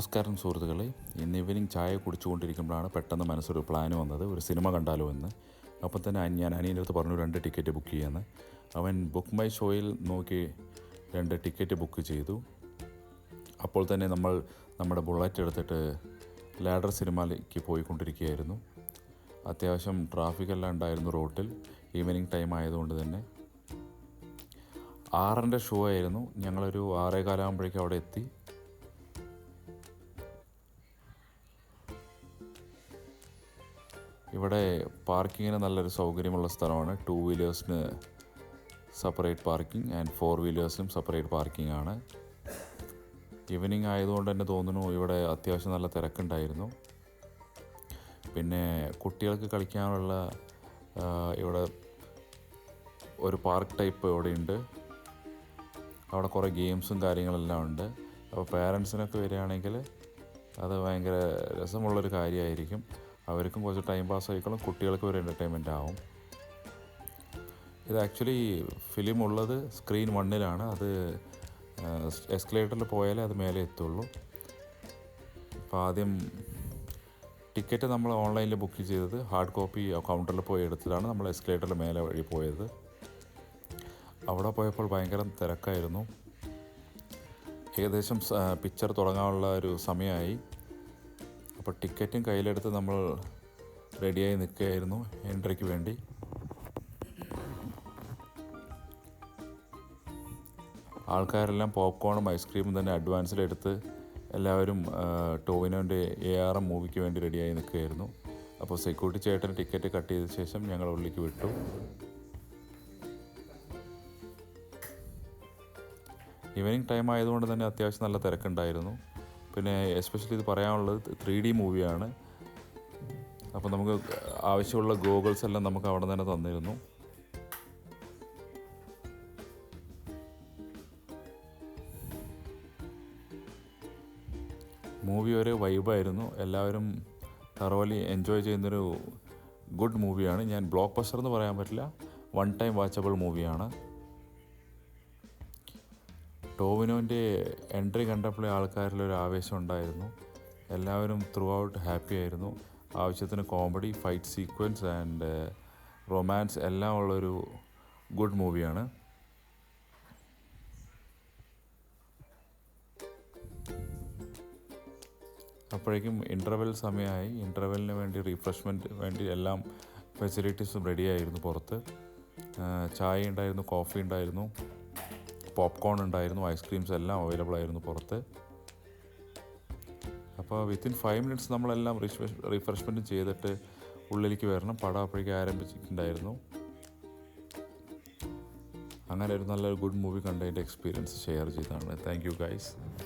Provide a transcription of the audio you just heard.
നമസ്കാരം സുഹൃത്തുക്കളെ. ഇന്ന് ഈവനിങ് ചായ കുടിച്ചുകൊണ്ടിരിക്കുമ്പോഴാണ് പെട്ടെന്ന് മനസ്സൊരു പ്ലാൻ വന്നത്. ഒരു സിനിമ കണ്ടാലോ എന്ന് അപ്പം തന്നെ ഞാൻ അനിയന്റെ അടുത്ത് പറഞ്ഞു രണ്ട് ടിക്കറ്റ് ബുക്ക് ചെയ്യാമെന്ന് അവൻ ബുക്ക് മൈ ഷോയിൽ നോക്കി രണ്ട് ടിക്കറ്റ് ബുക്ക് ചെയ്തു. അപ്പോൾ തന്നെ നമ്മൾ നമ്മുടെ ബുള്ളറ്റ് എടുത്തിട്ട് ലാഡർ സിനിമയിലേക്ക് പോയിക്കൊണ്ടിരിക്കുകയായിരുന്നു. അത്യാവശ്യം ട്രാഫിക്കെല്ലാം ഉണ്ടായിരുന്നു റോട്ടിൽ ഈവനിങ് ടൈം ആയതുകൊണ്ട് തന്നെ. ആറിന്റെ ഷോ ആയിരുന്നു. ഞങ്ങളൊരു ആറേ കാലാകുമ്പോഴേക്കും അവിടെ എത്തി. ഇവിടെ പാർക്കിങ്ങിന് നല്ലൊരു സൗകര്യമുള്ള സ്ഥലമാണ്. ടു വീലേഴ്സിന് സെപ്പറേറ്റ് പാർക്കിംഗ് ആൻഡ് ഫോർ വീലേഴ്സിനും സെപ്പറേറ്റ് പാർക്കിംഗ് ആണ്. ഈവനിങ് ആയതുകൊണ്ട് തന്നെ തോന്നുന്നു ഇവിടെ അത്യാവശ്യം നല്ല തിരക്കുണ്ടായിരുന്നു. പിന്നെ കുട്ടികൾക്ക് കളിക്കാനുള്ള ഇവിടെ ഒരു പാർക്ക് ടൈപ്പ് ഇവിടെ ഉണ്ട്. അവിടെ കുറേ ഗെയിംസും കാര്യങ്ങളെല്ലാം ഉണ്ട്. അപ്പോൾ പേരൻസിനൊക്കെ വരികയാണെങ്കിൽ അത് ഭയങ്കര രസമുള്ളൊരു കാര്യമായിരിക്കും. അവർക്കും കുറച്ച് ടൈം പാസ് ആയിക്കോളും കുട്ടികൾക്ക് ഒരു എന്റർടൈൻമെന്റ് ആവും. ഇത് ആക്ച്വലി ഫിലിം ഉള്ളത് സ്ക്രീൻ വണ്ണിലാണ് അത് എസ്കലേറ്ററിൽ പോയാലേ അത് മേലെ എത്തുള്ളൂ. അപ്പോൾ ആദ്യം ടിക്കറ്റ് നമ്മൾ ഓൺലൈനിൽ ബുക്ക് ചെയ്തത് ഹാർഡ് കോപ്പി കൗണ്ടറിൽ പോയി എടുത്തതാണ് നമ്മൾ എസ്കലേറ്ററിൽ മേലെ വഴി പോയത്. അവിടെ പോയപ്പോൾ ഭയങ്കര തിരക്കായിരുന്നു. ഏകദേശം പിക്ചർ തുടങ്ങാനുള്ള ഒരു സമയമായി. അപ്പോൾ ടിക്കറ്റും കയ്യിലെടുത്ത് നമ്മൾ റെഡിയായി നിൽക്കുകയായിരുന്നു എൻട്രിക്ക് വേണ്ടി. ആൾക്കാരെല്ലാം പോപ്കോണും ഐസ്ക്രീമും തന്നെ അഡ്വാൻസിലെടുത്ത് എല്ലാവരും ടോവിനോന്റെ എ ആർ എം മൂവിക്ക് വേണ്ടി റെഡിയായി നിൽക്കുകയായിരുന്നു. അപ്പോൾ സെക്യൂരിറ്റി ചേട്ടൻ ടിക്കറ്റ് കട്ട് ചെയ്ത ശേഷം ഞങ്ങൾ ഉള്ളിലേക്ക് വിട്ടു. ഈവനിങ് ടൈം ആയതുകൊണ്ട് തന്നെ അത്യാവശ്യം നല്ല തിരക്കുണ്ടായിരുന്നു. പിന്നെ എസ്പെഷ്യലി ഇത് പറയാനുള്ളത് ത്രീ ഡി മൂവിയാണ് അപ്പോൾ നമുക്ക് ആവശ്യമുള്ള ഗോഗിൾസ് എല്ലാം നമുക്ക് അവിടെ തന്നെ തന്നിരുന്നു. മൂവി ഒരു വൈബായിരുന്നു എല്ലാവരും തറവലി എൻജോയ് ചെയ്യുന്നൊരു ഗുഡ് മൂവിയാണ് ഞാൻ ബ്ലോക്ക് ബസ്റ്റർ എന്ന് പറയാൻ പറ്റില്ല. വൺ ടൈം വാച്ചബിൾ മൂവിയാണ് ടോവിനോന്റെ എൻട്രി കണ്ടപ്പോഴേ ആൾക്കാരിലൊരു ആവേശം ഉണ്ടായിരുന്നു. എല്ലാവരും ത്രൂ ഔട്ട് ഹാപ്പി ആയിരുന്നു. ആവശ്യത്തിന് comedy fight sequence and romance എല്ലാം ഉള്ളൊരു ഗുഡ് മൂവിയാണ് അപ്പോഴേക്കും ഇന്റർവെൽ സമയമായി. ഇന്റർവെല്ലിന് വേണ്ടി റീഫ്രഷ്മെന്റ് വേണ്ടി എല്ലാം ഫെസിലിറ്റീസും റെഡിയായിരുന്നു പുറത്ത്. ചായ ഉണ്ടായിരുന്നു കോഫി ഉണ്ടായിരുന്നു. പോപ്കോൺ ഉണ്ടായിരുന്നു ഐസ്ക്രീംസ് എല്ലാം അവൈലബിൾ ആയിരുന്നു പുറത്ത്. അപ്പോൾ വിത്തിൻ ഫൈവ് മിനിറ്റ്സ് നമ്മളെല്ലാം റിഫ്രഷ്മെന്റും ചെയ്തിട്ട് ഉള്ളിലേക്ക് വരണം. പടം അപ്പോഴേക്കും ആരംഭിച്ചിട്ടുണ്ടായിരുന്നു. അങ്ങനെ ഒരു നല്ലൊരു ഗുഡ് മൂവി കണ്ടതിന്റെ എക്സ്പീരിയൻസ് ഷെയർ ചെയ്തതാണ്. Thank you guys